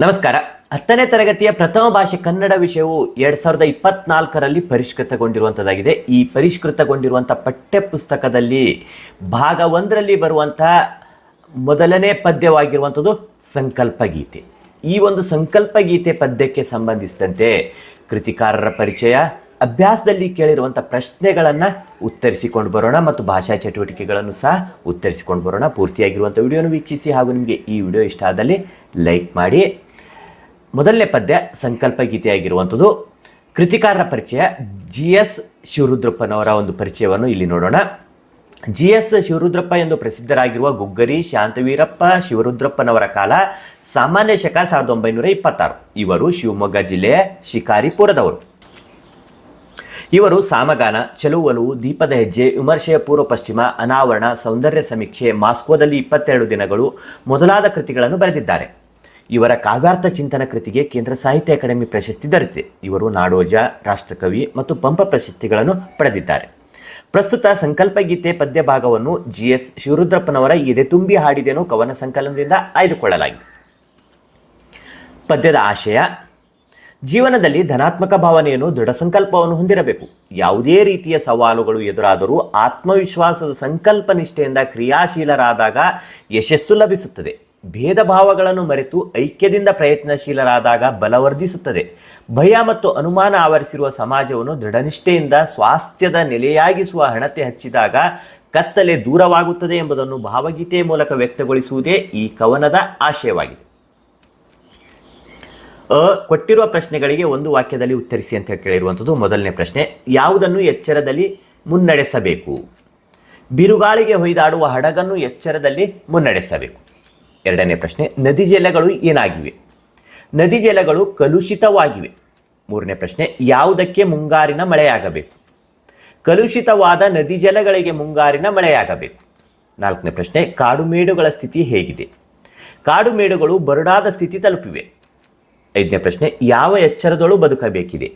ನಮಸ್ಕಾರ. ಹತ್ತನೇ ತರಗತಿಯ ಪ್ರಥಮ ಭಾಷೆ ಕನ್ನಡ ವಿಷಯವು ಎರಡ್ ಸಾವಿರದ ಇಪ್ಪತ್ನಾಲ್ಕರಲ್ಲಿ ಪರಿಷ್ಕೃತಗೊಂಡಿರುವಂಥದ್ದಾಗಿದೆ ಈ ಪರಿಷ್ಕೃತಗೊಂಡಿರುವಂಥ ಪಠ್ಯ ಪುಸ್ತಕದಲ್ಲಿ ಭಾಗ ಒಂದರಲ್ಲಿ ಬರುವಂತಹ ಮೊದಲನೇ ಪದ್ಯವಾಗಿರುವಂಥದ್ದು ಸಂಕಲ್ಪ ಗೀತೆ ಈ ಒಂದು ಸಂಕಲ್ಪ ಗೀತೆ ಪದ್ಯಕ್ಕೆ ಸಂಬಂಧಿಸಿದಂತೆ ಕೃತಿಕಾರರ ಪರಿಚಯ, ಅಭ್ಯಾಸದಲ್ಲಿ ಕೇಳಿರುವಂಥ ಪ್ರಶ್ನೆಗಳನ್ನು ಉತ್ತರಿಸಿಕೊಂಡು ಬರೋಣ ಮತ್ತು ಭಾಷಾ ಚಟುವಟಿಕೆಗಳನ್ನು ಸಹ ಉತ್ತರಿಸಿಕೊಂಡು ಬರೋಣ. ಪೂರ್ತಿಯಾಗಿರುವಂಥ ವಿಡಿಯೋನ ವೀಕ್ಷಿಸಿ ಹಾಗೂ ನಿಮಗೆ ಈ ವಿಡಿಯೋ ಇಷ್ಟ ಆದಲ್ಲಿ ಲೈಕ್ ಮಾಡಿ. ಮೊದಲನೇ ಪದ್ಯ ಸಂಕಲ್ಪ ಗೀತೆಯಾಗಿರುವಂಥದ್ದು. ಕೃತಿಕಾರರ ಪರಿಚಯ ಜಿ ಎಸ್ ಶಿವರುದ್ರಪ್ಪನವರ ಒಂದು ಪರಿಚಯವನ್ನು ಇಲ್ಲಿ ನೋಡೋಣ. ಜಿ ಎಸ್ ಶಿವರುದ್ರಪ್ಪ ಎಂದು ಪ್ರಸಿದ್ಧರಾಗಿರುವ ಗುಗ್ಗರಿ, ಶಾಂತವೀರಪ್ಪ, ಶಿವರುದ್ರಪ್ಪನವರ ಕಾಲ ಸಾಮಾನ್ಯ ಶಕ ಸಾವಿರದ ಒಂಬೈನೂರ ಇಪ್ಪತ್ತಾರು. ಇವರು ಶಿವಮೊಗ್ಗ ಜಿಲ್ಲೆಯ ಶಿಕಾರಿಪುರದವರು. ಇವರು ಸಾಮಗಾನ, ಚಲುವಲು, ದೀಪದ ಹೆಜ್ಜೆ, ವಿಮರ್ಶೆಯ ಪೂರ್ವ ಪಶ್ಚಿಮ, ಅನಾವರಣ, ಸೌಂದರ್ಯ ಸಮೀಕ್ಷೆ, ಮಾಸ್ಕೋದಲ್ಲಿ ಇಪ್ಪತ್ತೆರಡು ದಿನಗಳು ಮೊದಲಾದ ಕೃತಿಗಳನ್ನು ಬರೆದಿದ್ದಾರೆ. ಇವರ ಕಾವ್ಯಾರ್ಥ ಚಿಂತನ ಕೃತಿಗೆ ಕೇಂದ್ರ ಸಾಹಿತ್ಯ ಅಕಾಡೆಮಿ ಪ್ರಶಸ್ತಿ ದೊರೆತಿದೆ. ಇವರು ನಾಡೋಜ, ರಾಷ್ಟ್ರಕವಿ ಮತ್ತು ಪಂಪ ಪ್ರಶಸ್ತಿಗಳನ್ನು ಪಡೆದಿದ್ದಾರೆ. ಪ್ರಸ್ತುತ ಸಂಕಲ್ಪ ಗೀತೆ ಪದ್ಯ ಭಾಗವನ್ನು ಜಿ ಎಸ್ ಶಿವರುದ್ರಪ್ಪನವರ ಎದೆ ತುಂಬಿ ಹಾಡಿದೆನು ಕವನ ಸಂಕಲನದಿಂದ ಆಯ್ದುಕೊಳ್ಳಲಾಗಿದೆ. ಪದ್ಯದ ಆಶಯ, ಜೀವನದಲ್ಲಿ ಧನಾತ್ಮಕ ಭಾವನೆಯನ್ನು ದೃಢ ಸಂಕಲ್ಪವನ್ನು ಹೊಂದಿರಬೇಕು. ಯಾವುದೇ ರೀತಿಯ ಸವಾಲುಗಳು ಎದುರಾದರೂ ಆತ್ಮವಿಶ್ವಾಸದ ಸಂಕಲ್ಪ ನಿಷ್ಠೆಯಿಂದ ಕ್ರಿಯಾಶೀಲರಾದಾಗ ಯಶಸ್ಸು ಲಭಿಸುತ್ತದೆ. ಭೇದ ಭಾವಗಳನ್ನು ಮರೆತು ಐಕ್ಯದಿಂದ ಪ್ರಯತ್ನಶೀಲರಾದಾಗ ಬಲವರ್ಧಿಸುತ್ತದೆ ಭಯ ಮತ್ತು ಅನುಮಾನ ಆವರಿಸಿರುವ ಸಮಾಜವನ್ನು ದೃಢನಿಷ್ಠೆಯಿಂದ ಸ್ವಾಸ್ಥ್ಯದ ನೆಲೆಯಾಗಿಸುವ ಹಣತೆ ಹಚ್ಚಿದಾಗ ಕತ್ತಲೆ ದೂರವಾಗುತ್ತದೆ ಎಂಬುದನ್ನು ಭಾವಗೀತೆಯ ಮೂಲಕ ವ್ಯಕ್ತಗೊಳಿಸುವುದೇ ಈ ಕವನದ ಆಶಯವಾಗಿದೆ. ಅ ಕೊಟ್ಟಿರುವ ಪ್ರಶ್ನೆಗಳಿಗೆ ಒಂದು ವಾಕ್ಯದಲ್ಲಿ ಉತ್ತರಿಸಿ ಅಂತ ಕೇಳಿರುವಂಥದ್ದು ಮೊದಲನೇ ಪ್ರಶ್ನೆ. ಯಾವುದನ್ನು ಎಚ್ಚರದಲ್ಲಿ ಮುನ್ನಡೆಸಬೇಕು? ಬಿರುಗಾಳಿಗೆ ಹೊಯ್ದಾಡುವ ಹಡಗನ್ನು ಎಚ್ಚರದಲ್ಲಿ ಮುನ್ನಡೆಸಬೇಕು. ಎರಡನೇ ಪ್ರಶ್ನೆ, ನದಿ ಜಲಗಳು ಏನಾಗಿವೆ? ನದಿ ಜಲಗಳು ಕಲುಷಿತವಾಗಿವೆ. ಮೂರನೇ ಪ್ರಶ್ನೆ, ಯಾವುದಕ್ಕೆ ಮುಂಗಾರಿನ ಮಳೆಯಾಗಬೇಕು? ಕಲುಷಿತವಾದ ನದಿ ಜಲಗಳಿಗೆ ಮುಂಗಾರಿನ ಮಳೆಯಾಗಬೇಕು. ನಾಲ್ಕನೇ ಪ್ರಶ್ನೆ, ಕಾಡುಮೇಡುಗಳ ಸ್ಥಿತಿ ಹೇಗಿದೆ? ಕಾಡುಮೇಡುಗಳು ಬರಡಾದ ಸ್ಥಿತಿ ತಲುಪಿವೆ. ಐದನೇ ಪ್ರಶ್ನೆ, ಯಾವ ಎಚ್ಚರದೊಳು ಬದುಕಬೇಕಿದೆ?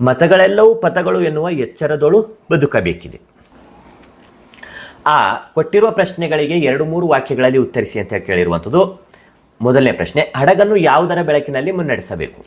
ಮತಗಳೆಲ್ಲವೂ ಪಥಗಳು ಎನ್ನುವ ಎಚ್ಚರದೊಳು ಬದುಕಬೇಕಿದೆ. ಆ ಕೊಟ್ಟಿರುವ ಪ್ರಶ್ನೆಗಳಿಗೆ ಎರಡು ಮೂರು ವಾಕ್ಯಗಳಲ್ಲಿ ಉತ್ತರಿಸಿ ಅಂತ ಕೇಳಿರುವಂಥದ್ದು. ಮೊದಲನೇ ಪ್ರಶ್ನೆ, ಹಡಗನ್ನು ಯಾವುದರ ಬೆಳಕಿನಲ್ಲಿ ಮುನ್ನಡೆಸಬೇಕು?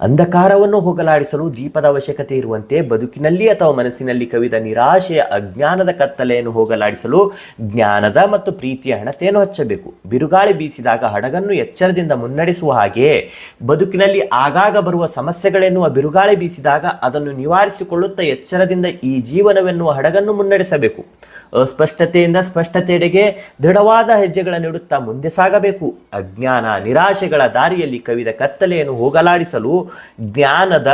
ಅಂಧಕಾರವನ್ನು ಹೋಗಲಾಡಿಸಲು ದೀಪದ ಅವಶ್ಯಕತೆ ಇರುವಂತೆ ಬದುಕಿನಲ್ಲಿ ಅಥವಾ ಮನಸ್ಸಿನಲ್ಲಿ ಕವಿದ ನಿರಾಶೆಯ ಅಜ್ಞಾನದ ಕತ್ತಲೆಯನ್ನು ಹೋಗಲಾಡಿಸಲು ಜ್ಞಾನದ ಮತ್ತು ಪ್ರೀತಿಯ ಹಣತೆಯನ್ನು ಹಚ್ಚಬೇಕು. ಬಿರುಗಾಳಿ ಬೀಸಿದಾಗ ಹಡಗನ್ನು ಎಚ್ಚರದಿಂದ ಮುನ್ನಡೆಸುವ ಹಾಗೆ ಬದುಕಿನಲ್ಲಿ ಆಗಾಗ ಬರುವ ಸಮಸ್ಯೆಗಳೆನ್ನುವ ಬಿರುಗಾಳಿ ಬೀಸಿದಾಗ ಅದನ್ನು ನಿವಾರಿಸಿಕೊಳ್ಳುತ್ತಾ ಎಚ್ಚರದಿಂದ ಈ ಜೀವನವೆನ್ನುವ ಹಡಗನ್ನು ಮುನ್ನಡೆಸಬೇಕು. ಅಸ್ಪಷ್ಟತೆಯಿಂದ ಸ್ಪಷ್ಟತೆಡೆಗೆ ದೃಢವಾದ ಹೆಜ್ಜೆಗಳನ್ನಿಡುತ್ತಾ ಮುಂದೆ ಸಾಗಬೇಕು. ಅಜ್ಞಾನ ನಿರಾಶೆಗಳ ದಾರಿಯಲ್ಲಿ ಕವಿದ ಕತ್ತಲೆಯನ್ನು ಹೋಗಲಾಡಿಸಲು ಜ್ಞಾನದ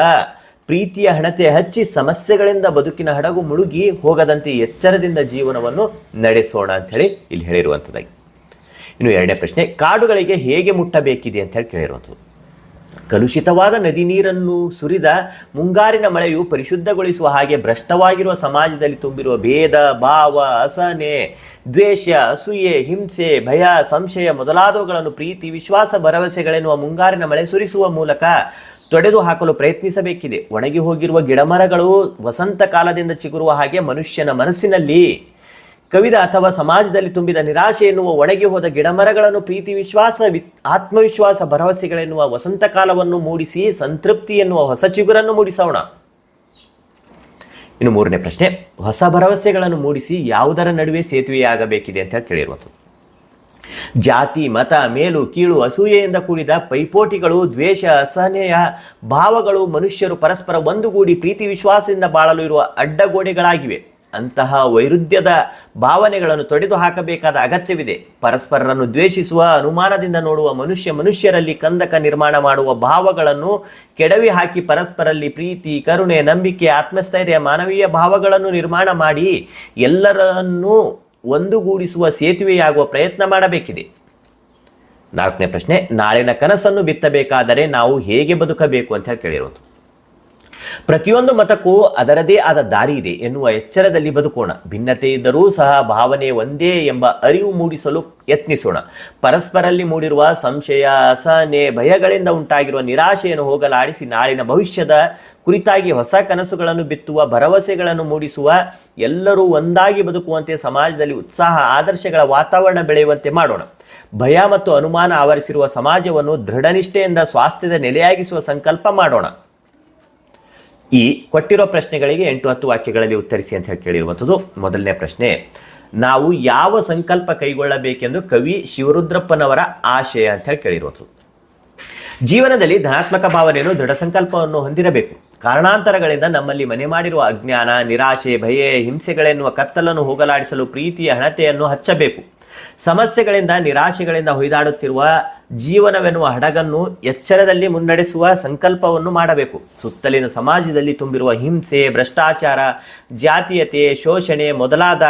ಪ್ರೀತಿಯ ಹಣತೆ ಹಚ್ಚಿ ಸಮಸ್ಯೆಗಳಿಂದ ಬದುಕಿನ ಹಡಗು ಮುಳುಗಿ ಹೋಗದಂತೆ ಎಚ್ಚರದಿಂದ ಜೀವನವನ್ನು ನಡೆಸೋಣ ಅಂತ ಹೇಳಿ ಇಲ್ಲಿ ಹೇಳಿರುವಂಥದ್ದಾಗಿ. ಇನ್ನು ಎರಡನೇ ಪ್ರಶ್ನೆ, ಕಾಡುಗಳಿಗೆ ಹೇಗೆ ಮುಟ್ಟಬೇಕಿದೆ ಅಂತ ಹೇಳಿ ಕೇಳಿರುವಂಥದ್ದು. ಕಲುಷಿತವಾದ ನದಿ ನೀರನ್ನು ಸುರಿದ ಮುಂಗಾರಿನ ಮಳೆಯು ಪರಿಶುದ್ಧಗೊಳಿಸುವ ಹಾಗೆ ಭ್ರಷ್ಟವಾಗಿರುವ ಸಮಾಜದಲ್ಲಿ ತುಂಬಿರುವ ಭೇದ, ಭಾವ, ಅಸಹನೆ, ದ್ವೇಷ, ಅಸೂಯೆ, ಹಿಂಸೆ, ಭಯ, ಸಂಶಯ ಮೊದಲಾದವುಗಳನ್ನು ಪ್ರೀತಿ, ವಿಶ್ವಾಸ, ಭರವಸೆಗಳೆನ್ನುವ ಮುಂಗಾರಿನ ಮಳೆ ಸುರಿಸುವ ಮೂಲಕ ತೊಡೆದು ಹಾಕಲು ಪ್ರಯತ್ನಿಸಬೇಕಿದೆ. ಒಣಗಿ ಹೋಗಿರುವ ಗಿಡಮರಗಳು ವಸಂತ ಕಾಲದಿಂದ ಚಿಗುರುವ ಹಾಗೆ ಮನುಷ್ಯನ ಮನಸ್ಸಿನಲ್ಲಿ ಕವಿದ ಅಥವಾ ಸಮಾಜದಲ್ಲಿ ತುಂಬಿದ ನಿರಾಶೆ ಎನ್ನುವ ಒಣಗಿ ಹೋದ ಗಿಡಮರಗಳನ್ನು ಪ್ರೀತಿ ವಿಶ್ವಾಸ ಆತ್ಮವಿಶ್ವಾಸ ಭರವಸೆಗಳೆನ್ನುವ ವಸಂತ ಕಾಲವನ್ನು ಮೂಡಿಸಿ ಸಂತೃಪ್ತಿ ಎನ್ನುವ ಹೊಸ ಚಿಗುರನ್ನು ಮೂಡಿಸೋಣ. ಇನ್ನು ಮೂರನೇ ಪ್ರಶ್ನೆ, ಹೊಸ ಭರವಸೆಗಳನ್ನು ಮೂಡಿಸಿ ಯಾವುದರ ನಡುವೆ ಸೇತುವೆಯಾಗಬೇಕಿದೆ ಅಂತ ಕೇಳಿರುವಂಥದ್ದು. ಜಾತಿ, ಮತ, ಮೇಲು, ಕೀಳು, ಅಸೂಯೆಯಿಂದ ಕೂಡಿದ ಪೈಪೋಟಿಗಳು, ದ್ವೇಷ ಅಸಹನೆಯ ಭಾವಗಳು ಮನುಷ್ಯರು ಪರಸ್ಪರ ಒಂದುಗೂಡಿ ಪ್ರೀತಿ ವಿಶ್ವಾಸದಿಂದ ಬಾಳಲು ಇರುವ ಅಡ್ಡಗೋಡೆಗಳಾಗಿವೆ. ಅಂತಹ ವೈರುಧ್ಯದ ಭಾವನೆಗಳನ್ನು ತೊಡೆದು ಹಾಕಬೇಕಾದ ಅಗತ್ಯವಿದೆ. ಪರಸ್ಪರರನ್ನು ದ್ವೇಷಿಸುವ, ಅನುಮಾನದಿಂದ ನೋಡುವ ಮನುಷ್ಯ ಮನುಷ್ಯರಲ್ಲಿ ಕಂದಕ ನಿರ್ಮಾಣ ಮಾಡುವ ಭಾವಗಳನ್ನು ಕೆಡವಿ ಹಾಕಿ ಪರಸ್ಪರಲ್ಲಿ ಪ್ರೀತಿ, ಕರುಣೆ, ನಂಬಿಕೆ, ಆತ್ಮಸ್ಥೈರ್ಯ, ಮಾನವೀಯ ಭಾವಗಳನ್ನು ನಿರ್ಮಾಣ ಮಾಡಿ ಎಲ್ಲರನ್ನೂ ಒಂದುಗೂಡಿಸುವ ಸೇತುವೆಯಾಗುವ ಪ್ರಯತ್ನ ಮಾಡಬೇಕಿದೆ. ನಾಲ್ಕನೇ ಪ್ರಶ್ನೆ, ನಾಳಿನ ಕನಸನ್ನು ಬಿತ್ತಬೇಕಾದರೆ ನಾವು ಹೇಗೆ ಬದುಕಬೇಕು ಅಂತ ಹೇಳಿ ಪ್ರತಿಯೊಂದು ಮತಕ್ಕೂ ಅದರದೇ ಆದ ದಾರಿ ಇದೆ ಎನ್ನುವ ಎಚ್ಚರದಲ್ಲಿ ಬದುಕೋಣ. ಭಿನ್ನತೆ ಇದ್ದರೂ ಸಹ ಭಾವನೆ ಒಂದೇ ಎಂಬ ಅರಿವು ಮೂಡಿಸಲು ಯತ್ನಿಸೋಣ. ಪರಸ್ಪರಲ್ಲಿ ಮೂಡಿರುವ ಸಂಶಯ, ಅಸಹನೆ, ಭಯಗಳಿಂದ ಉಂಟಾಗಿರುವ ನಿರಾಶೆಯನ್ನು ಹೋಗಲಾಡಿಸಿ ನಾಳಿನ ಭವಿಷ್ಯದ ಕುರಿತಾಗಿ ಹೊಸ ಕನಸುಗಳನ್ನು ಬಿತ್ತುವ, ಭರವಸೆಗಳನ್ನು ಮೂಡಿಸುವ, ಎಲ್ಲರೂ ಒಂದಾಗಿ ಬದುಕುವಂತೆ ಸಮಾಜದಲ್ಲಿ ಉತ್ಸಾಹ, ಆದರ್ಶಗಳ ವಾತಾವರಣ ಬೆಳೆಯುವಂತೆ ಮಾಡೋಣ. ಭಯ ಮತ್ತು ಅನುಮಾನ ಆವರಿಸಿರುವ ಸಮಾಜವನ್ನು ದೃಢನಿಷ್ಠೆಯಿಂದ ಸ್ವಾಸ್ಥ್ಯದ ನೆಲೆಯಾಗಿಸುವ ಸಂಕಲ್ಪ ಮಾಡೋಣ. ಈ ಕೊಟ್ಟಿರೋ ಪ್ರಶ್ನೆಗಳಿಗೆ ಎಂಟು ಹತ್ತು ವಾಕ್ಯಗಳಲ್ಲಿ ಉತ್ತರಿಸಿ ಅಂತ ಹೇಳಿ ಕೇಳಿರುವಂಥದ್ದು ಮೊದಲನೇ ಪ್ರಶ್ನೆ, ನಾವು ಯಾವ ಸಂಕಲ್ಪ ಕೈಗೊಳ್ಳಬೇಕೆಂದು ಕವಿ ಶಿವರುದ್ರಪ್ಪನವರ ಆಶಯ ಅಂತ ಹೇಳಿ ಕೇಳಿರುವಂಥದ್ದು. ಜೀವನದಲ್ಲಿ ಧನಾತ್ಮಕ ಭಾವನೆಯನ್ನು ದೃಢ ಸಂಕಲ್ಪವನ್ನು ಹೊಂದಿರಬೇಕು. ಕಾರಣಾಂತರಗಳಿಂದ ನಮ್ಮಲ್ಲಿ ಮನೆ ಮಾಡಿರುವ ಅಜ್ಞಾನ, ನಿರಾಶೆ, ಭಯ, ಹಿಂಸೆಗಳೆನ್ನುವ ಕತ್ತಲನ್ನು ಹೋಗಲಾಡಿಸಲು ಪ್ರೀತಿಯ ಹಣತೆಯನ್ನು ಹಚ್ಚಬೇಕು. ಸಮಸ್ಯೆಗಳಿಂದ, ನಿರಾಶೆಗಳಿಂದ ಹೊಯ್ದಾಡುತ್ತಿರುವ ಜೀವನವೆನ್ನುವ ಹಡಗನ್ನು ಎಚ್ಚರದಲ್ಲಿ ಮುನ್ನಡೆಸುವ ಸಂಕಲ್ಪವನ್ನು ಮಾಡಬೇಕು. ಸುತ್ತಲಿನ ಸಮಾಜದಲ್ಲಿ ತುಂಬಿರುವ ಹಿಂಸೆ, ಭ್ರಷ್ಟಾಚಾರ, ಜಾತೀಯತೆ, ಶೋಷಣೆ ಮೊದಲಾದ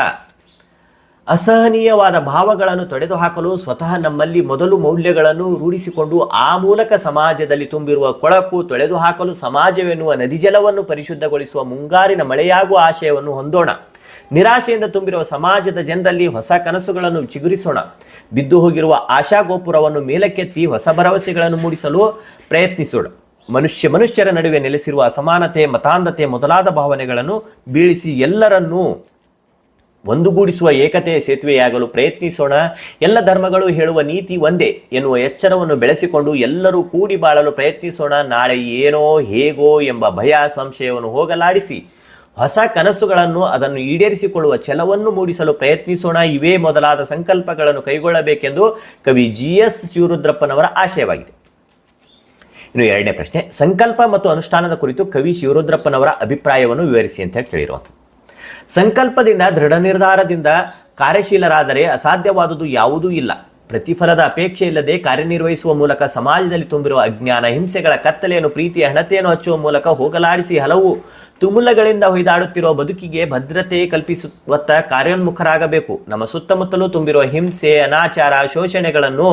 ಅಸಹನೀಯವಾದ ಭಾವಗಳನ್ನು ತೊಡೆದುಹಾಕಲು ಸ್ವತಃ ನಮ್ಮಲ್ಲಿ ಮೊದಲು ಮೌಲ್ಯಗಳನ್ನು ರೂಢಿಸಿಕೊಂಡು ಆ ಮೂಲಕ ಸಮಾಜದಲ್ಲಿ ತುಂಬಿರುವ ಕೊಳಕು ತೊಳೆದುಹಾಕಲು ಸಮಾಜವೆನ್ನುವ ನದಿಜಲವನ್ನು ಪರಿಶುದ್ಧಗೊಳಿಸುವ ಮುಂಗಾರಿನ ಮಳೆಯಾಗುವ ಆಶಯವನ್ನು ಹೊಂದೋಣ. ನಿರಾಶೆಯಿಂದ ತುಂಬಿರುವ ಸಮಾಜದ ಜನರಲ್ಲಿ ಹೊಸ ಕನಸುಗಳನ್ನು ಚಿಗುರಿಸೋಣ. ಬಿದ್ದು ಹೋಗಿರುವ ಆಶಾ ಗೋಪುರವನ್ನು ಮೇಲಕ್ಕೆತ್ತಿ ಹೊಸ ಭರವಸೆಗಳನ್ನು ಮೂಡಿಸಲು ಪ್ರಯತ್ನಿಸೋಣ. ಮನುಷ್ಯ ಮನುಷ್ಯರ ನಡುವೆ ನೆಲೆಸಿರುವ ಅಸಮಾನತೆ, ಮತಾಂಧತೆ ಮೊದಲಾದ ಭಾವನೆಗಳನ್ನು ಬೀಳಿಸಿ ಎಲ್ಲರನ್ನೂ ಒಂದುಗೂಡಿಸುವ ಏಕತೆಯ ಸೇತುವೆಯಾಗಲು ಪ್ರಯತ್ನಿಸೋಣ. ಎಲ್ಲ ಧರ್ಮಗಳು ಹೇಳುವ ನೀತಿ ಒಂದೇ ಎನ್ನುವ ಎಚ್ಚರವನ್ನು ಬೆಳೆಸಿಕೊಂಡು ಎಲ್ಲರೂ ಕೂಡಿ ಬಾಳಲು ಪ್ರಯತ್ನಿಸೋಣ. ನಾಳೆ ಏನೋ ಹೇಗೋ ಎಂಬ ಭಯ, ಸಂಶಯವನ್ನು ಹೋಗಲಾಡಿಸಿ ಹೊಸ ಕನಸುಗಳನ್ನು ಅದನ್ನು ಈಡೇರಿಸಿಕೊಳ್ಳುವ ಛಲವನ್ನು ಮೂಡಿಸಲು ಪ್ರಯತ್ನಿಸೋಣ. ಇವೇ ಮೊದಲಾದ ಸಂಕಲ್ಪಗಳನ್ನು ಕೈಗೊಳ್ಳಬೇಕೆಂದು ಕವಿ ಜಿ ಎಸ್ ಶಿವರುದ್ರಪ್ಪನವರ ಆಶಯವಾಗಿದೆ. ಇನ್ನು ಎರಡನೇ ಪ್ರಶ್ನೆ, ಸಂಕಲ್ಪ ಮತ್ತು ಅನುಷ್ಠಾನದ ಕುರಿತು ಕವಿ ಶಿವರುದ್ರಪ್ಪನವರ ಅಭಿಪ್ರಾಯವನ್ನು ವಿವರಿಸಿ ಅಂತ ಹೇಳಿ ಸಂಕಲ್ಪದಿಂದ ದೃಢ ನಿರ್ಧಾರದಿಂದ ಕಾರ್ಯಶೀಲರಾದರೆ ಅಸಾಧ್ಯವಾದುದು ಯಾವುದೂ ಇಲ್ಲ. ಪ್ರತಿಫಲದ ಅಪೇಕ್ಷೆ ಇಲ್ಲದೆ ಕಾರ್ಯನಿರ್ವಹಿಸುವ ಮೂಲಕ ಸಮಾಜದಲ್ಲಿ ತುಂಬಿರುವ ಅಜ್ಞಾನ, ಹಿಂಸೆಗಳ ಕತ್ತಲೆಯನ್ನು, ಪ್ರೀತಿಯ ಹಣತೆಯನ್ನು ಹಚ್ಚುವ ಮೂಲಕ ಹೋಗಲಾಡಿಸಿ ಹಲವು ತುಮುಲಗಳಿಂದ ಹೊಯ್ದಾಡುತ್ತಿರುವ ಬದುಕಿಗೆ ಭದ್ರತೆ ಕಲ್ಪಿಸುವತ್ತ ಕಾರ್ಯೋನ್ಮುಖರಾಗಬೇಕು. ನಮ್ಮ ಸುತ್ತಮುತ್ತಲೂ ತುಂಬಿರುವ ಹಿಂಸೆ, ಅನಾಚಾರ, ಶೋಷಣೆಗಳನ್ನು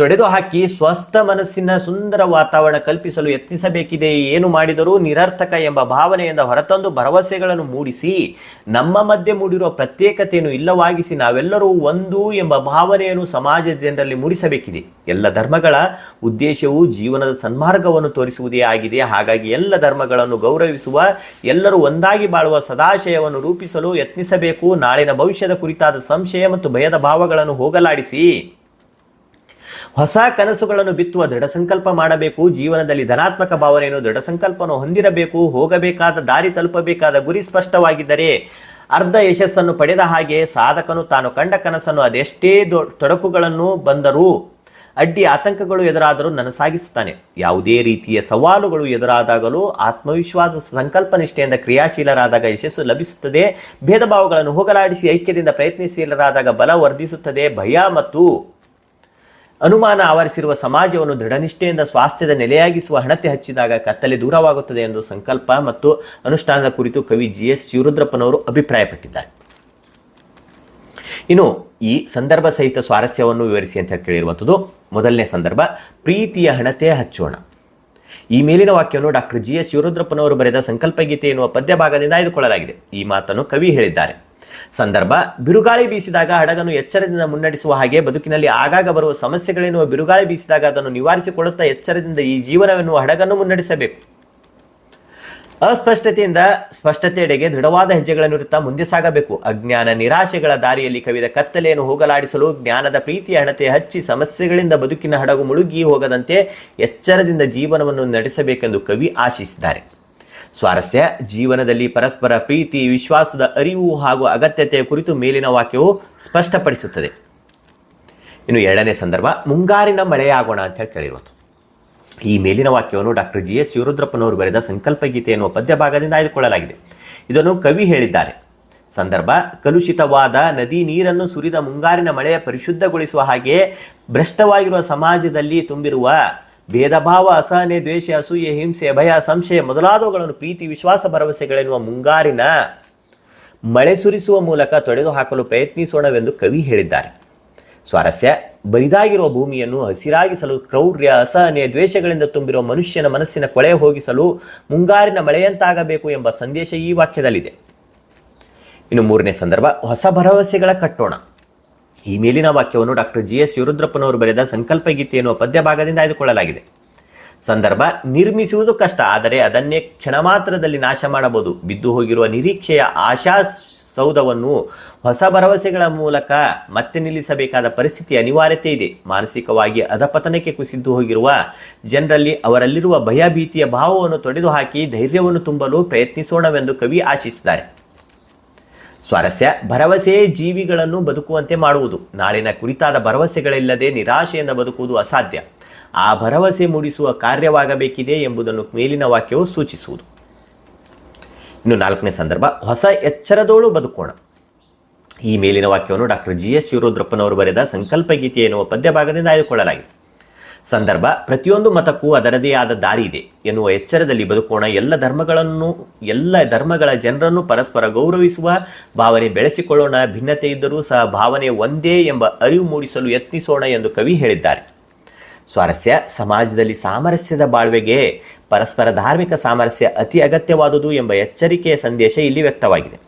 ತೊಡೆದು ಹಾಕಿ ಸ್ವಸ್ಥ ಮನಸ್ಸಿನ ಸುಂದರ ವಾತಾವರಣ ಕಲ್ಪಿಸಲು ಯತ್ನಿಸಬೇಕಿದೆ. ಏನು ಮಾಡಿದರೂ ನಿರರ್ಥಕ ಎಂಬ ಭಾವನೆಯಿಂದ ಹೊರತಂದು ಭರವಸೆಗಳನ್ನು ಮೂಡಿಸಿ, ನಮ್ಮ ಮಧ್ಯೆ ಮೂಡಿರುವ ಪ್ರತ್ಯೇಕತೆಯನ್ನು ಇಲ್ಲವಾಗಿಸಿ ನಾವೆಲ್ಲರೂ ಒಂದು ಎಂಬ ಭಾವನೆಯನ್ನು ಸಮಾಜ ಜನರಲ್ಲಿ ಮೂಡಿಸಬೇಕಿದೆ. ಎಲ್ಲ ಧರ್ಮಗಳ ಉದ್ದೇಶವು ಜೀವನದ ಸನ್ಮಾರ್ಗವನ್ನು ತೋರಿಸುವುದೇ ಆಗಿದೆ. ಹಾಗಾಗಿ ಎಲ್ಲ ಧರ್ಮಗಳನ್ನು ಗೌರವಿಸುವ, ಎಲ್ಲರೂ ಒಂದಾಗಿ ಬಾಳುವ ಸದಾಶಯವನ್ನು ರೂಪಿಸಲು ಯತ್ನಿಸಬೇಕು. ನಾಳಿನ ಭವಿಷ್ಯದ ಕುರಿತಾದ ಸಂಶಯ ಮತ್ತು ಭಯದ ಭಾವಗಳನ್ನು ಹೋಗಲಾಡಿಸಿ. ಹೊಸ ಕನಸುಗಳನ್ನು ಬಿತ್ತುವ ದೃಢ ಸಂಕಲ್ಪ ಮಾಡಬೇಕು, ಜೀವನದಲ್ಲಿ ಧನಾತ್ಮಕ ಭಾವನೆಯನ್ನು ದೃಢ ಸಂಕಲ್ಪವನ್ನು ಹೊಂದಿರಬೇಕು, ಹೋಗಬೇಕಾದ ದಾರಿ ತಲುಪಬೇಕಾದ ಗುರಿ ಸ್ಪಷ್ಟವಾಗಿದ್ದರೆ ಅರ್ಧ ಯಶಸ್ಸನ್ನು ಪಡೆದ ಹಾಗೆ ಸಾಧಕನು ತಾನು ಕಂಡ ಕನಸನ್ನು ಅದೆಷ್ಟೇ ತೊಡಕುಗಳನ್ನು ಬಂದರೂ ಅಡ್ಡಿ ಆತಂಕಗಳು ಎದುರಾದರೂ ನನಸಾಗಿಸುತ್ತಾನೆ. ಯಾವುದೇ ರೀತಿಯ ಸವಾಲುಗಳು ಎದುರಾದಾಗಲೂ ಆತ್ಮವಿಶ್ವಾಸ ಸಂಕಲ್ಪ ನಿಷ್ಠೆಯಿಂದ ಕ್ರಿಯಾಶೀಲರಾದಾಗ ಯಶಸ್ಸು ಲಭಿಸುತ್ತದೆ. ಭೇದಭಾವಗಳನ್ನು ಹೋಗಲಾಡಿಸಿ ಐಕ್ಯದಿಂದ ಪ್ರಯತ್ನಶೀಲರಾದಾಗ ಬಲ ವರ್ಧಿಸುತ್ತದೆ. ಭಯ ಮತ್ತು ಅನುಮಾನ ಆವರಿಸಿರುವ ಸಮಾಜವನ್ನು ದೃಢನಿಷ್ಠೆಯಿಂದ ಸ್ವಾಸ್ಥ್ಯದ ನೆಲೆಯಾಗಿಸುವ ಹಣತೆ ಹಚ್ಚಿದಾಗ ಕತ್ತಲೆ ದೂರವಾಗುತ್ತದೆ ಎಂದು ಸಂಕಲ್ಪ ಮತ್ತು ಅನುಷ್ಠಾನದ ಕುರಿತು ಕವಿ ಜಿ ಎಸ್ ಶಿವರುದ್ರಪ್ಪನವರು ಅಭಿಪ್ರಾಯಪಟ್ಟಿದ್ದಾರೆ. ಇನ್ನು ಈ ಸಂದರ್ಭ ಸಹಿತ ಸ್ವಾರಸ್ಯವನ್ನು ವಿವರಿಸಿ ಅಂತ ಕೇಳಿರುವಂಥದ್ದು, ಮೊದಲನೇ ಸಂದರ್ಭ, ಪ್ರೀತಿಯ ಹಣತೆ ಹಚ್ಚೋಣ. ಈ ಮೇಲಿನ ವಾಕ್ಯವನ್ನು ಡಾಕ್ಟರ್ ಜಿ ಎಸ್ ಶಿವರುದ್ರಪ್ಪನವರು ಬರೆದ ಸಂಕಲ್ಪ ಗೀತೆ ಎನ್ನುವ ಪದ್ಯ ಭಾಗದಿಂದ ಆಯ್ದುಕೊಳ್ಳಲಾಗಿದೆ. ಈ ಮಾತನ್ನು ಕವಿ ಹೇಳಿದ್ದಾರೆ. ಸಂದರ್ಭ. ಬಿರುಗಾಳಿ ಬೀಸಿದಾಗ ಹಡಗನ್ನು ಎಚ್ಚರದಿಂದ ಮುನ್ನಡೆಸುವ ಹಾಗೆ ಬದುಕಿನಲ್ಲಿ ಆಗಾಗ ಬರುವ ಸಮಸ್ಯೆಗಳೆನ್ನುವ ಬಿರುಗಾಳಿ ಬೀಸಿದಾಗ ಅದನ್ನು ನಿವಾರಿಸಿಕೊಳ್ಳುತ್ತಾ ಎಚ್ಚರದಿಂದ ಈ ಜೀವನವೆನ್ನುವ ಹಡಗನ್ನು ಮುನ್ನಡೆಸಬೇಕು. ಅಸ್ಪಷ್ಟತೆಯಿಂದ ಸ್ಪಷ್ಟತೆಯೆಡೆಗೆ ದೃಢವಾದ ಹೆಜ್ಜೆಗಳನ್ನಿರುತ್ತಾ ಮುಂದೆ ಸಾಗಬೇಕು. ಅಜ್ಞಾನ ನಿರಾಶೆಗಳ ದಾರಿಯಲ್ಲಿ ಕವಿದ ಕತ್ತಲೆಯನ್ನು ಹೋಗಲಾಡಿಸಲು ಜ್ಞಾನದ ಪ್ರೀತಿಯ ಹಣತೆ ಹಚ್ಚಿ ಸಮಸ್ಯೆಗಳಿಂದ ಬದುಕಿನ ಹಡಗು ಮುಳುಗಿ ಹೋಗದಂತೆ ಎಚ್ಚರದಿಂದ ಜೀವನವನ್ನು ನಡೆಸಬೇಕೆಂದು ಕವಿ ಆಶಿಸಿದ್ದಾರೆ. ಸ್ವಾರಸ್ಯ, ಜೀವನದಲ್ಲಿ ಪರಸ್ಪರ ಪ್ರೀತಿ, ವಿಶ್ವಾಸದ ಅರಿವು ಹಾಗೂ ಅಗತ್ಯತೆಯ ಕುರಿತು ಮೇಲಿನ ವಾಕ್ಯವು ಸ್ಪಷ್ಟಪಡಿಸುತ್ತದೆ. ಇನ್ನು ಎರಡನೇ ಸಂದರ್ಭ, ಮುಂಗಾರಿನ ಮಳೆಯಾಗೋಣ ಅಂತ ಹೇಳಿ ಕೇಳಿರೋದು ಈ ಮೇಲಿನ ವಾಕ್ಯವನ್ನು ಡಾಕ್ಟರ್ ಜಿ ಎಸ್ ಶಿವರುದ್ರಪ್ಪನವರು ಬರೆದ ಸಂಕಲ್ಪ ಗೀತೆ ಎನ್ನುವ ಪದ್ಯ ಭಾಗದಿಂದ ಆಯ್ದುಕೊಳ್ಳಲಾಗಿದೆ. ಇದನ್ನು ಕವಿ ಹೇಳಿದ್ದಾರೆ. ಸಂದರ್ಭ, ಕಲುಷಿತವಾದ ನದಿ ನೀರನ್ನು ಸುರಿದ ಮುಂಗಾರಿನ ಮಳೆಯ ಪರಿಶುದ್ಧಗೊಳಿಸುವ ಹಾಗೆ ಭ್ರಷ್ಟವಾಗಿರುವ ಸಮಾಜದಲ್ಲಿ ತುಂಬಿರುವ ಭೇದ ಭಾವ ಅಸಹನೆ, ದ್ವೇಷ, ಅಸೂಯೆ, ಹಿಂಸೆ ಭಯ ಸಂಶಯ ಮೊದಲಾದವುಗಳನ್ನು ಪ್ರೀತಿ, ವಿಶ್ವಾಸ, ಭರವಸೆಗಳೆನ್ನುವ ಮುಂಗಾರಿನ ಮಳೆ ಸುರಿಸುವ ಮೂಲಕ ತೊಡೆದು ಹಾಕಲು ಪ್ರಯತ್ನಿಸೋಣವೆಂದು ಕವಿ ಹೇಳಿದ್ದಾರೆ. ಸ್ವಾರಸ್ಯ, ಬರಿದಾಗಿರುವ ಭೂಮಿಯನ್ನು ಹಸಿರಾಗಿಸಲು, ಕ್ರೌರ್ಯ, ಅಸಹನೆ, ದ್ವೇಷಗಳಿಂದ ತುಂಬಿರುವ ಮನುಷ್ಯನ ಮನಸ್ಸಿನ ಕೊಳೆ ಹೋಗಿಸಲು ಮುಂಗಾರಿನ ಮಳೆಯಂತಾಗಬೇಕು ಎಂಬ ಸಂದೇಶ ಈ ವಾಕ್ಯದಲ್ಲಿದೆ. ಇನ್ನು ಮೂರನೇ ಸಂದರ್ಭ, ಹೊಸ ಭರವಸೆಗಳ ಕಟ್ಟೋಣ. ಈ ಮೇಲಿನ ವಾಕ್ಯವನ್ನು ಡಾಕ್ಟರ್ ಜಿ ಎಸ್ ಯುರುದ್ರಪ್ಪನವರು ಬರೆದ ಸಂಕಲ್ಪ ಗೀತೆ ಎನ್ನುವ ಪದ್ಯ ಭಾಗದಿಂದ ಆಯ್ದುಕೊಳ್ಳಲಾಗಿದೆ. ಸಂದರ್ಭ, ನಿರ್ಮಿಸುವುದು ಕಷ್ಟ, ಆದರೆ ಅದನ್ನೇ ಕ್ಷಣ ಮಾತ್ರದಲ್ಲಿ ನಾಶ ಮಾಡಬಹುದು. ಬಿದ್ದು ಹೋಗಿರುವ ನಿರೀಕ್ಷೆಯ ಆಶಾ ಸೌಧವನ್ನು ಹೊಸ ಭರವಸೆಗಳ ಮೂಲಕ ಮತ್ತೆ ನಿಲ್ಲಿಸಬೇಕಾದ ಪರಿಸ್ಥಿತಿ ಅನಿವಾರ್ಯತೆ ಇದೆ. ಮಾನಸಿಕವಾಗಿ ಅಧಪತನಕ್ಕೆ ಕುಸಿದು ಹೋಗಿರುವ ಜನರಲ್ಲಿ ಅವರಲ್ಲಿರುವ ಭಯಭೀತಿಯ ಭಾವವನ್ನು ತೊಡೆದುಹಾಕಿ ಧೈರ್ಯವನ್ನು ತುಂಬಲು ಪ್ರಯತ್ನಿಸೋಣವೆಂದು ಕವಿ ಆಶಿಸಿದ್ದಾರೆ. ಸ್ವಾರಸ್ಯ, ಭರವಸೆ ಜೀವಿಗಳನ್ನು ಬದುಕುವಂತೆ ಮಾಡುವುದು. ನಾಳಿನ ಕುರಿತಾದ ಭರವಸೆಗಳಿಲ್ಲದೆ ನಿರಾಶೆಯಿಂದ ಬದುಕುವುದು ಅಸಾಧ್ಯ. ಆ ಭರವಸೆ ಮೂಡಿಸುವ ಕಾರ್ಯವಾಗಬೇಕಿದೆ ಎಂಬುದನ್ನು ಮೇಲಿನ ವಾಕ್ಯವು ಸೂಚಿಸುವುದು. ಇನ್ನು ನಾಲ್ಕನೇ ಸಂದರ್ಭ, ಹೊಸ ಎಚ್ಚರದೋಳು ಬದುಕೋಣ. ಈ ಮೇಲಿನ ವಾಕ್ಯವನ್ನು ಡಾಕ್ಟರ್ ಜಿ ಎಸ್ ಶಿವರುದ್ರಪ್ಪನವರು ಬರೆದ ಸಂಕಲ್ಪ ಗೀತೆ ಎನ್ನುವ ಪದ್ಯ ಭಾಗದಿಂದ ಆಯ್ದುಕೊಳ್ಳಲಾಗಿದೆ. ಸಂದರ್ಭ ಪ್ರತಿಯೊಂದು ಮತಕ್ಕೂ ಅದರದೇ ಆದ ದಾರಿ ಇದೆ ಎನ್ನುವ ಎಚ್ಚರದಲ್ಲಿ ಬದುಕೋಣ. ಎಲ್ಲ ಧರ್ಮಗಳನ್ನು, ಎಲ್ಲ ಧರ್ಮಗಳ ಜನರನ್ನು ಪರಸ್ಪರ ಗೌರವಿಸುವ, ಭಾವನೆ ಬೆಳೆಸಿಕೊಳ್ಳೋಣ. ಭಿನ್ನತೆ ಇದ್ದರೂ ಸಹ ಭಾವನೆ ಒಂದೇ ಎಂಬ ಅರಿವು ಮೂಡಿಸಲು ಯತ್ನಿಸೋಣ ಎಂದು ಕವಿ ಹೇಳಿದ್ದಾರೆ. ಸ್ವಾರಸ್ಯ, ಸಮಾಜದಲ್ಲಿ ಸಾಮರಸ್ಯದ ಬಾಳ್ವೆಗೆ ಪರಸ್ಪರ ಧಾರ್ಮಿಕ ಸಾಮರಸ್ಯ ಅತಿ ಅಗತ್ಯವಾದುದು ಎಂಬ ಎಚ್ಚರಿಕೆಯ ಸಂದೇಶ ಇಲ್ಲಿ ವ್ಯಕ್ತವಾಗಿದೆ.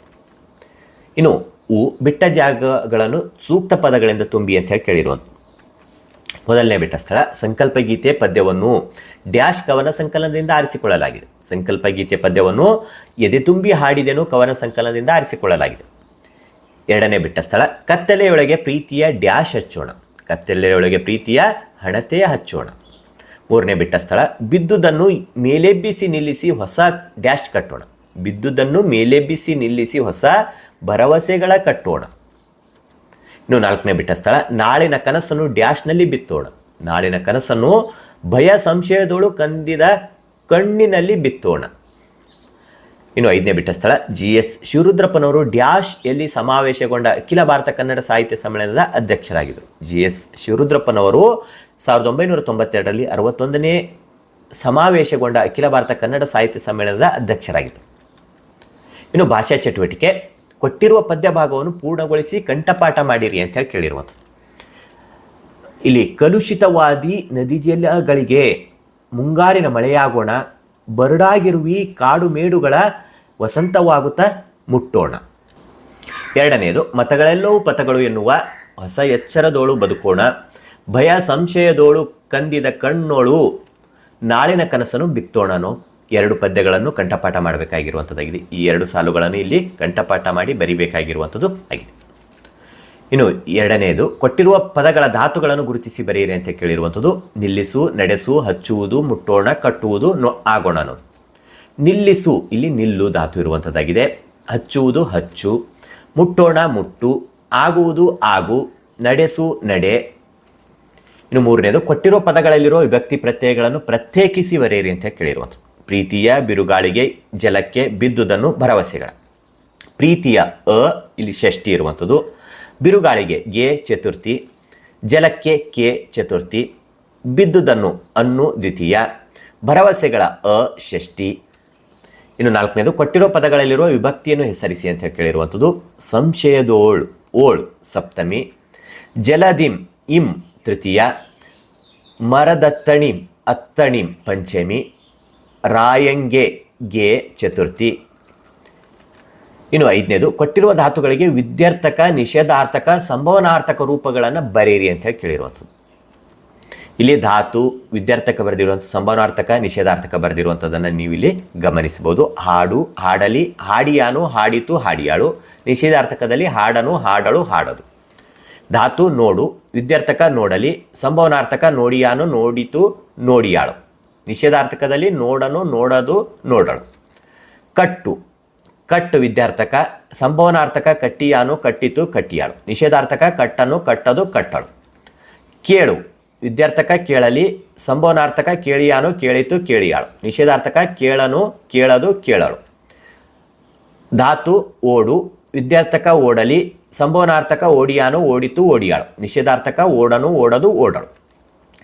ಇನ್ನು, ಉ, ಬಿಟ್ಟ ಜಾಗಗಳನ್ನು ಸೂಕ್ತ ಪದಗಳಿಂದ ತುಂಬಿ ಅಂತ ಹೇಳಿ ಕೇಳಿರುವಂಥ ಮೊದಲನೇ ಬಿಟ್ಟ ಸ್ಥಳ, ಸಂಕಲ್ಪ ಗೀತೆ ಪದ್ಯವನ್ನು ಡ್ಯಾಶ್ ಕವನ ಸಂಕಲನದಿಂದ ಆರಿಸಿಕೊಳ್ಳಲಾಗಿದೆ. ಸಂಕಲ್ಪ ಗೀತೆ ಪದ್ಯವನ್ನು ಎದೆ ತುಂಬಿ ಹಾಡಿದೆನು ಕವನ ಸಂಕಲನದಿಂದ ಆರಿಸಿಕೊಳ್ಳಲಾಗಿದೆ. ಎರಡನೇ ಬಿಟ್ಟ ಸ್ಥಳ, ಕತ್ತಲೆಯೊಳಗೆ ಪ್ರೀತಿಯ ಡ್ಯಾಶ್ ಹಚ್ಚೋಣ. ಕತ್ತಲೆಯೊಳಗೆ ಪ್ರೀತಿಯ ಹಣತೆ ಹಚ್ಚೋಣ. ಮೂರನೇ ಬಿಟ್ಟ ಸ್ಥಳ, ಬಿದ್ದುದನ್ನು ಮೇಲೆಬ್ಬಿಸಿ ನಿಲ್ಲಿಸಿ ಹೊಸ ಡ್ಯಾಶ್ ಕಟ್ಟೋಣ. ಬಿದ್ದುದನ್ನು ಮೇಲೆಬ್ಬಿಸಿ ನಿಲ್ಲಿಸಿ ಹೊಸ ಭರವಸೆಗಳ ಕಟ್ಟೋಣ. ಇನ್ನು ನಾಲ್ಕನೇ ಬಿಟ್ಟ ಸ್ಥಳ. ನಾಳಿನ ಕನಸನ್ನು ಡ್ಯಾಶ್ನಲ್ಲಿ ಬಿತ್ತೋಣ. ನಾಳಿನ ಕನಸನ್ನು ಭಯ ಸಂಶಯದೋಳು ಕಂದಿದ ಕಣ್ಣಿನಲ್ಲಿ ಬಿತ್ತೋಣ. ಇನ್ನು ಐದನೇ ಬಿಟ್ಟ ಸ್ಥಳ, ಜಿ ಎಸ್ ಶಿವರುದ್ರಪ್ಪನವರು ಡ್ಯಾಶ್ ಎಲ್ಲಿ ಸಮಾವೇಶಗೊಂಡ ಅಖಿಲ ಭಾರತ ಕನ್ನಡ ಸಾಹಿತ್ಯ ಸಮ್ಮೇಳನದ ಅಧ್ಯಕ್ಷರಾಗಿದ್ದರು. ಜಿ ಎಸ್ ಶಿವರುದ್ರಪ್ಪನವರು ಸಾವಿರದ ಒಂಬೈನೂರ ತೊಂಬತ್ತೆರಡರಲ್ಲಿ ಅರವತ್ತೊಂದನೇ ಸಮಾವೇಶಗೊಂಡ ಅಖಿಲ ಭಾರತ ಕನ್ನಡ ಸಾಹಿತ್ಯ ಸಮ್ಮೇಳನದ ಅಧ್ಯಕ್ಷರಾಗಿದ್ದರು. ಇನ್ನು ಭಾಷಾ ಚಟುವಟಿಕೆ ಕೊಟ್ಟಿರುವ ಪದ್ಯ ಭಾಗವನ್ನು ಪೂರ್ಣಗೊಳಿಸಿ ಕಂಠಪಾಠ ಮಾಡಿರಿ ಅಂತ ಹೇಳಿ ಕೇಳಿರುವಂಥದ್ದು. ಇಲ್ಲಿ ಕಲುಷಿತವಾದಿ ನದಿ ಜಲಗಳಿಗೆ ಮುಂಗಾರಿನ ಮಳೆಯಾಗೋಣ, ಬರಡಾಗಿರುವಿ ಕಾಡು ಮೇಡುಗಳ ವಸಂತವಾಗುತ್ತಾ ಮುಟ್ಟೋಣ. ಎರಡನೆಯದು ಮತಗಳೆಲ್ಲವೂ ಪಥಗಳು ಎನ್ನುವ ಹೊಸ ಎಚ್ಚರದೋಳು ಬದುಕೋಣ, ಭಯ ಸಂಶಯದೋಳು ಕಂದಿದ ಕಣ್ಣೋಳು ನಾಳಿನ ಕನಸನ್ನು ಬಿತ್ತೋಣನೋ. ಎರಡು ಪದ್ಯಗಳನ್ನು ಕಂಠಪಾಠ ಮಾಡಬೇಕಾಗಿರುವಂಥದ್ದಾಗಿದೆ. ಈ ಎರಡು ಸಾಲುಗಳನ್ನು ಇಲ್ಲಿ ಕಂಠಪಾಠ ಮಾಡಿ ಬರಿಬೇಕಾಗಿರುವಂಥದ್ದು ಆಗಿದೆ. ಇನ್ನು ಎರಡನೆಯದು ಕೊಟ್ಟಿರುವ ಪದಗಳ ಧಾತುಗಳನ್ನು ಗುರುತಿಸಿ ಬರೆಯಿರಿ ಅಂತ ಕೇಳಿರುವಂಥದ್ದು. ನಿಲ್ಲಿಸು, ನಡೆಸು, ಹಚ್ಚುವುದು, ಮುಟ್ಟೋಣ, ಕಟ್ಟುವುದು, ನೊ, ಆಗೋಣ ನಿಲ್ಲಿಸು, ಇಲ್ಲಿ ನಿಲ್ಲು ಧಾತು ಇರುವಂಥದ್ದಾಗಿದೆ. ಹಚ್ಚುವುದು, ಹಚ್ಚು, ಮುಟ್ಟೋಣ, ಮುಟ್ಟು, ಆಗುವುದು, ಆಗು, ನಡೆಸು, ನಡೆ. ಇನ್ನು ಮೂರನೇದು, ಕೊಟ್ಟಿರುವ ಪದಗಳಲ್ಲಿರುವ ವಿಭಕ್ತಿ ಪ್ರತ್ಯಯಗಳನ್ನು ಪ್ರತ್ಯೇಕಿಸಿ ಬರೆಯಿರಿ ಅಂತ ಕೇಳಿರುವಂಥದ್ದು. ಪ್ರೀತಿಯ ಬಿರುಗಾಳಿಗೆ ಜಲಕ್ಕೆ ಬಿದ್ದುದನ್ನು ಭರವಸೆಗಳ. ಪ್ರೀತಿಯ ಅ, ಇಲ್ಲಿ ಷಷ್ಠಿ ಇರುವಂಥದ್ದು. ಬಿರುಗಾಳಿಗೆ ಗೆ ಚತುರ್ಥಿ. ಜಲಕ್ಕೆ ಕೆ, ಚತುರ್ಥಿ. ಬಿದ್ದುದನ್ನು ಅನ್ನು, ದ್ವಿತೀಯ. ಭರವಸೆಗಳ ಅ, ಷಷ್ಠಿ. ಇನ್ನು ನಾಲ್ಕನೇದು, ಕೊಟ್ಟಿರೋ ಪದಗಳಲ್ಲಿರುವ ವಿಭಕ್ತಿಯನ್ನು ಹೆಸರಿಸಿ ಅಂತ ಹೇಳಿ ಕೇಳಿರುವಂಥದ್ದು. ಸಂಶಯದೋಳ್, ಓಳ್, ಸಪ್ತಮಿ. ಜಲದಿಂ, ಇಂ, ತೃತೀಯ. ಮರದತ್ತಣಿಂ, ಅತ್ತಣಿಂ, ಪಂಚಮಿ. ರಾಯಂಗೆ ಗೆ ಚತುರ್ಥಿ. ಇನ್ನು ಐದನೇದು, ಕೊಟ್ಟಿರುವ ಧಾತುಗಳಿಗೆ ವಿದ್ಯಾರ್ಥಕ, ನಿಷೇಧಾರ್ಥಕ, ಸಂಭವನಾರ್ಥಕ ರೂಪಗಳನ್ನು ಬರೀರಿ ಅಂತ ಹೇಳಿ ಕೇಳಿರುವಂಥದ್ದು. ಇಲ್ಲಿ ಧಾತು, ವಿದ್ಯಾರ್ಥಕ ಬರೆದಿರುವಂಥ, ಸಂಭವನಾರ್ಥಕ, ನಿಷೇಧಾರ್ಥಕ ಬರೆದಿರುವಂಥದ್ದನ್ನು ನೀವು ಇಲ್ಲಿ ಗಮನಿಸಬಹುದು. ಹಾಡು, ಹಾಡಲಿ, ಹಾಡಿಯಾನು, ಹಾಡಿತು, ಹಾಡಿಯಾಳು. ನಿಷೇಧಾರ್ಥಕದಲ್ಲಿ ಹಾಡನು, ಹಾಡಳು, ಹಾಡದು. ಧಾತು, ನೋಡು, ವಿದ್ಯಾರ್ಥಕ, ನೋಡಲಿ, ಸಂಭವನಾರ್ಥಕ, ನೋಡಿಯಾನು, ನೋಡಿತು, ನೋಡಿಯಾಳು. ನಿಷೇಧಾರ್ಥಕದಲ್ಲಿ ನೋಡನು ನೋಡದು ನೋಡಳು ಕಟ್ಟು. ಕಟ್ಟು ವಿದ್ಯಾರ್ಥಕ, ಸಂಭವನಾರ್ಥಕ, ಕಟ್ಟಿಯಾನು, ಕಟ್ಟಿತು, ಕಟ್ಟಿಯಾಳು. ನಿಷೇಧಾರ್ಥಕ, ಕಟ್ಟನು, ಕಟ್ಟದು, ಕಟ್ಟಳು. ಕೇಳು. ವಿದ್ಯಾರ್ಥಕ, ಕೇಳಲಿ. ಸಂಭವನಾರ್ಥಕ, ಕೇಳಿಯಾನು, ಕೇಳಿತು, ಕೇಳಿಯಾಳು. ನಿಷೇಧಾರ್ಥಕ, ಕೇಳನು, ಕೇಳದು, ಕೇಳಳು. ಧಾತು, ಓಡು. ವಿದ್ಯಾರ್ಥಕ, ಓಡಲಿ. ಸಂಭವನಾರ್ಥಕ, ಓಡಿಯಾನು, ಓಡಿತು, ಓಡಿಯಾಳು. ನಿಷೇಧಾರ್ಥಕ, ಓಡನು, ಓಡದು, ಓಡಳು.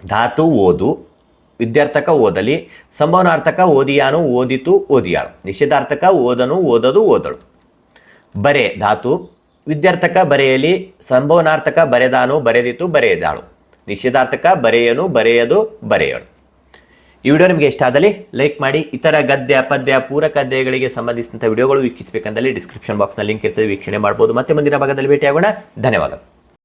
ಧಾತು, ಓದು. ವಿದ್ಯಾರ್ಥಕ ಓದಲಿ, ಸಂಭವನಾರ್ಥಕ ಓದಿಯಾನು ಓದಿತು ಓದಿಯಾಳು. ನಿಷೇಧಾರ್ಥಕ ಓದನು ಓದದು ಓದಳು. ಬರೆ ಧಾತು, ವಿದ್ಯಾರ್ಥಕ ಬರೆಯಲಿ, ಸಂಭವನಾರ್ಥಕ ಬರೆದಾನು ಬರೆದಿತು ಬರೆಯದಾಳು. ನಿಷೇಧಾರ್ಥಕ ಬರೆಯನು ಬರೆಯದು ಬರೆಯಳು. ಈ ವಿಡಿಯೋ ನಿಮಗೆ ಇಷ್ಟ ಆದಲ್ಲಿ ಲೈಕ್ ಮಾಡಿ, ಇತರ ಗದ್ಯ, ಪದ್ಯ, ಪೂರಕ ಅಧ್ಯಾಯಗಳಿಗೆ ಸಂಬಂಧಿಸಿದಂಥ ವಿಡಿಯೋಗಳು ವೀಕ್ಷಿಸಬೇಕಂದಲ್ಲಿ ಡಿಸ್ಕ್ರಿಪ್ಷನ್ ಬಾಕ್ಸ್ನ ಲಿಂಕ್ ಇರ್ತದೆ, ವೀಕ್ಷಣೆ ಮಾಡ್ಬೋದು. ಮತ್ತೆ ಮುಂದಿನ ಭಾಗದಲ್ಲಿ ಭೇಟಿಯಾಗೋಣ. ಧನ್ಯವಾದ